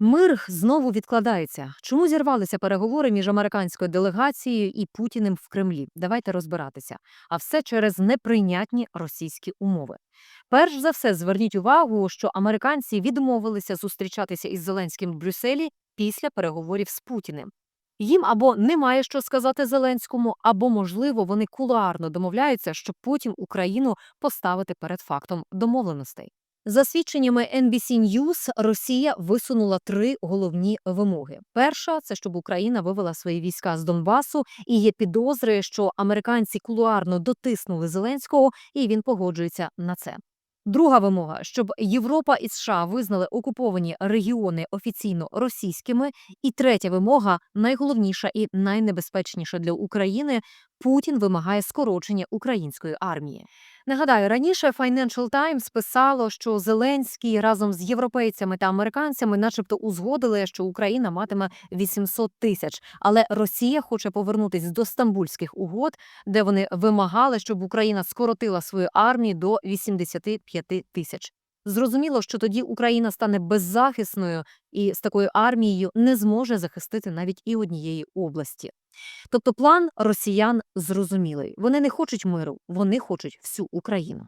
Мир знову відкладається. Чому зірвалися переговори між американською делегацією і Путіним в Кремлі? Давайте розбиратися. А все через неприйнятні російські умови. Перш за все, зверніть увагу, що американці відмовилися зустрічатися із Зеленським в Брюсселі після переговорів з Путіним. Їм або немає що сказати Зеленському, або, можливо, вони кулуарно домовляються, щоб потім Україну поставити перед фактом домовленостей. За свідченнями NBC News, Росія висунула три головні вимоги. Перша це щоб Україна вивела свої війська з Донбасу, і є підозри, що американці кулуарно дотиснули Зеленського, і він погоджується на це. Друга вимога, щоб Європа і США визнали окуповані регіони офіційно російськими. І третя вимога, найголовніша і найнебезпечніша для України. Путін вимагає скорочення української армії. Нагадаю, раніше Financial Times писало, що Зеленський разом з європейцями та американцями, начебто, узгодили, що Україна матиме 800 тисяч, але Росія хоче повернутись до стамбульських угод, де вони вимагали, щоб Україна скоротила свою армію до 85 тисяч. Зрозуміло, що тоді Україна стане беззахисною і з такою армією не зможе захистити навіть і однієї області. Тобто план росіян зрозумілий. Вони не хочуть миру, вони хочуть всю Україну.